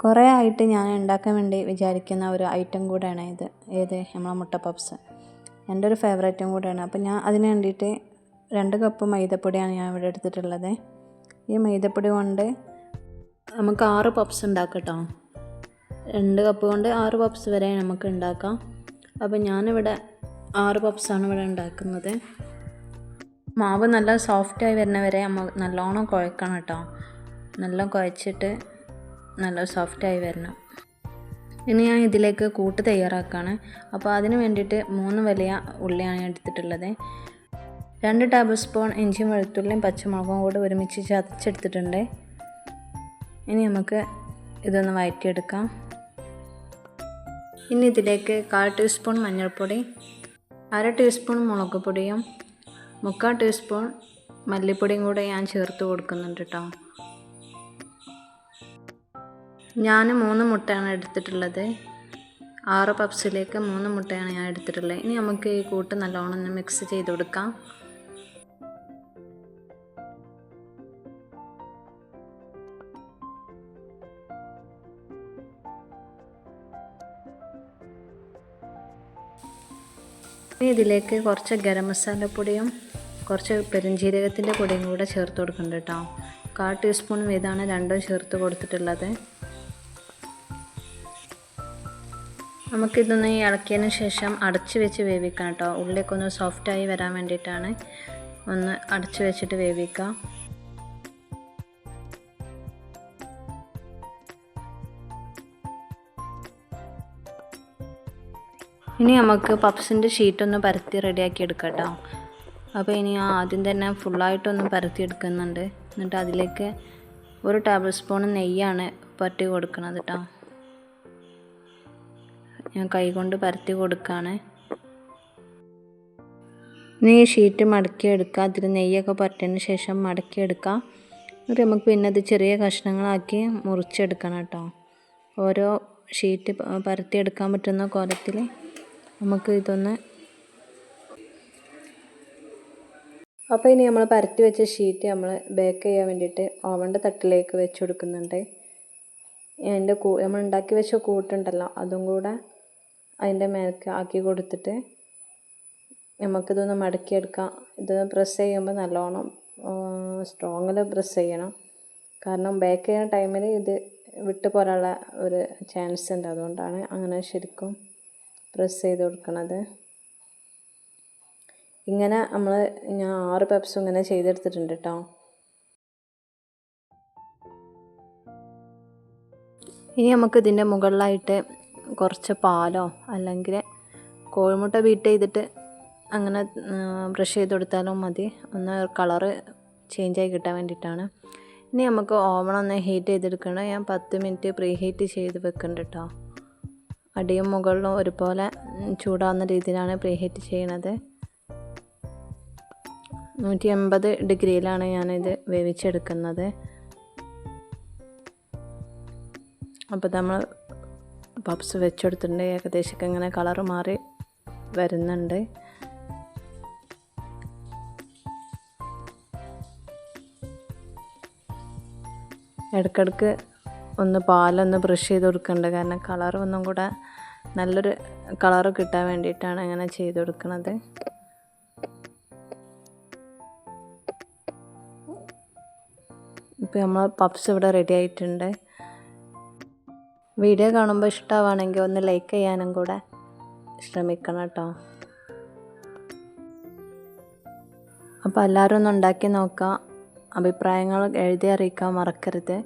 കുറേ ആയിട്ട് ഞാൻ ഉണ്ടാക്കാൻ വേണ്ടി വിചാരിക്കുന്ന ഒരു ഐറ്റം കൂടെയാണ് ഇത്. ഏത്? നമ്മളെ മുട്ട പപ്സ്. എന്റെ ഒരു ഫേവറേറ്റും കൂടെയാണ്. അപ്പോൾ ഞാൻ അതിന് വേണ്ടിയിട്ട് രണ്ട് കപ്പ് മൈദപ്പൊടിയാണ് ഞാൻ ഇവിടെ എടുത്തിട്ടുള്ളത്. ഈ മൈദപ്പൊടി കൊണ്ട് നമുക്ക് ആറ് പപ്സ് ഉണ്ടാക്കാം കേട്ടോ രണ്ട് കപ്പ് കൊണ്ട് ആറ് പപ്സ് വരെ നമുക്ക് ഉണ്ടാക്കാം. അപ്പോൾ ഞാനിവിടെ ആറ് പപ്സാണ് ഇവിടെ ഉണ്ടാക്കുന്നത്. മാവ് നല്ല സോഫ്റ്റായി വരുന്ന വരെ നമ്മൾ നല്ലോണം കുഴക്കണം കേട്ടോ നല്ല കുഴച്ചിട്ട് നല്ല സോഫ്റ്റായി വരണം. ഇനി ഞാൻ ഇതിലേക്ക് കൂട്ട് തയ്യാറാക്കുകയാണ് അപ്പോൾ അതിന് വേണ്ടിയിട്ട് മൂന്ന് വലിയ ഉള്ളിയാണ് എടുത്തിട്ടുള്ളത്. രണ്ട് ടേബിൾ സ്പൂൺ ഇഞ്ചിയും വെളുത്തുള്ളിയും പച്ചമുളകും കൂടെ ഒരുമിച്ച് ചതച്ചെടുത്തിട്ടുണ്ട്. ഇനി നമുക്ക് ഇതൊന്ന് വഴറ്റിയെടുക്കാം ഇനി ഇതിലേക്ക് കാൽ ടീസ്പൂൺ മഞ്ഞൾപ്പൊടി അര ടീസ്പൂൺ മുളക് പൊടിയും മുക്കാൽ ടീസ്പൂൺ മല്ലിപ്പൊടിയും കൂടെ ഞാൻ ചേർത്ത് കൊടുക്കുന്നുണ്ട് കേട്ടോ. ഞാൻ മൂന്ന് മുട്ടയാണ് എടുത്തിട്ടുള്ളത്. ആറ് പപ്സിലേക്ക് മൂന്ന് മുട്ടയാണ് ഞാൻ എടുത്തിട്ടുള്ളത്. ഇനി നമുക്ക് ഈ കൂട്ട് നല്ലോണം ഒന്ന് മിക്സ് ചെയ്ത് കൊടുക്കാം. ഇനി ഇതിലേക്ക് കുറച്ച് ഗരം മസാലപ്പൊടിയും കുറച്ച് പെരുംജീരകത്തിന്റെ പൊടിയും കൂടെ ചേർത്ത് കൊടുക്കുന്നുണ്ട് കേട്ടോ. കാൽ ടീസ്പൂൺ വീതമാണ് രണ്ടും ചേർത്ത് കൊടുത്തിട്ടുള്ളത്. നമുക്കിതൊന്ന് ഇളക്കിയതിന് ശേഷം അടച്ച് വെച്ച് വേവിക്കാം കേട്ടോ. ഉള്ളിലേക്ക് ഒന്ന് സോഫ്റ്റായി വരാൻ വേണ്ടിയിട്ടാണ്. ഒന്ന് അടച്ച് വെച്ചിട്ട് വേവിക്കാം ഇനി നമുക്ക് പപ്സിന്റെ ഷീറ്റൊന്ന് പരത്തി റെഡിയാക്കി എടുക്കാം അപ്പോൾ ഇനി ആദ്യം തന്നെ ഫുള്ളായിട്ടൊന്ന് പരത്തി എടുക്കുന്നുണ്ട്. എന്നിട്ട് അതിലേക്ക് ഒരു ടേബിൾ സ്പൂൺ നെയ്യാണ് പറ്റി കൊടുക്കണത് കേട്ടോ. ഞാൻ കൈകൊണ്ട് പരത്തി കൊടുക്കുകയാണ് ഇനി ഈ ഷീറ്റ് മടക്കി എടുക്കുക അതിൽ നെയ്യൊക്കെ പറ്റിയതിന് ശേഷം മടക്കി എടുക്കാം. എന്നിട്ട് നമുക്ക് പിന്നെ അത് ചെറിയ കഷ്ണങ്ങളാക്കി മുറിച്ചെടുക്കണം കേട്ടോ. ഓരോ ഷീറ്റ് പരത്തിയെടുക്കാൻ പറ്റുന്ന കോലത്തിൽ നമുക്ക് ഇതൊന്ന് അപ്പോൾ ഇനി നമ്മൾ പരത്തി വെച്ച ഷീറ്റ് നമ്മൾ ബേക്ക് ചെയ്യാൻ വേണ്ടിയിട്ട് ഓവന്റെ തട്ടിലേക്ക് വെച്ച് കൊടുക്കുന്നുണ്ട്. അതിന്റെ കൂ നമ്മൾ ഉണ്ടാക്കി വെച്ച കൂട്ടുണ്ടല്ലോ അതും കൂടെ അതിന്റെ മേലേക്ക് ആക്കി കൊടുത്തിട്ട് നമുക്കിതൊന്ന് മടക്കിയെടുക്കാം. ഇത് പ്രസ് ചെയ്യുമ്പോൾ നല്ലോണം സ്ട്രോങ്ങിൽ പ്രസ് ചെയ്യണം. കാരണം ബേക്ക് ചെയ്യുന്ന ടൈമിൽ ഇത് വിട്ടു പോരാനുള്ള ഒരു ചാൻസ് ഉണ്ട്. അതുകൊണ്ടാണ് അങ്ങനെ ശരിക്കും പ്രസ് ചെയ്ത് കൊടുക്കണത്. ഇങ്ങനെ നമ്മൾ ഞാൻ ആറ് പെപ്സും ഇങ്ങനെ ചെയ്തെടുത്തിട്ടുണ്ട് കേട്ടോ ഇനി നമുക്ക് ഇതിന്റെ മുകളിലായിട്ട് കുറച്ച് പാലോ അല്ലെങ്കിൽ കോഴിമുട്ട ബീറ്റ് ചെയ്തിട്ട് അങ്ങനെ ബ്രഷ് ചെയ്ത് കൊടുത്താലും മതി. ഒന്ന് കളറ് ആയി കിട്ടാൻ വേണ്ടിയിട്ടാണ്. ഇനി നമുക്ക് ഓവൺ ഒന്ന് ഹീറ്റ് ചെയ്തെടുക്കണം. ഞാൻ പത്ത് മിനിറ്റ് പ്രീ ഹീറ്റ് ചെയ്ത് വെക്കുന്നുണ്ട് കേട്ടോ അടിയും മുകളിലും ഒരുപോലെ ചൂടാവുന്ന രീതിയിലാണ് പ്രീ ഹീറ്റ് ചെയ്യണത്. നൂറ്റി എൺപത് ഡിഗ്രിയിലാണ് ഞാനിത് വേവിച്ചെടുക്കുന്നത്. അപ്പോൾ നമ്മൾ പപ്സ് വെച്ചെടുത്തിട്ടുണ്ട്. ഏകദേശമൊക്കെ ഇങ്ങനെ കളറ് മാറി വരുന്നുണ്ട്. ഇടയ്ക്കിടയ്ക്ക് ഒന്ന് പാലൊന്ന് ബ്രഷ് ചെയ്ത് കൊടുക്കുന്നുണ്ട് കാരണം കളർ ഒന്നും കൂടെ നല്ലൊരു കളർ കിട്ടാൻ വേണ്ടിയിട്ടാണ് അങ്ങനെ ചെയ്ത് കൊടുക്കുന്നത് ഇപ്പോൾ നമ്മൾ പപ്സ് ഇവിടെ റെഡി ആയിട്ടുണ്ട്. വീഡിയോ കാണുമ്പോൾ ഇഷ്ടമാണെങ്കിൽ ഒന്ന് ലൈക്ക് ചെയ്യാനും കൂടെ ശ്രമിക്കണം കേട്ടോ. അപ്പോൾ എല്ലാവരും ഒന്ന് ഉണ്ടാക്കി നോക്കുക. അഭിപ്രായങ്ങൾ എഴുതി അറിയിക്കാൻ മറക്കരുത്.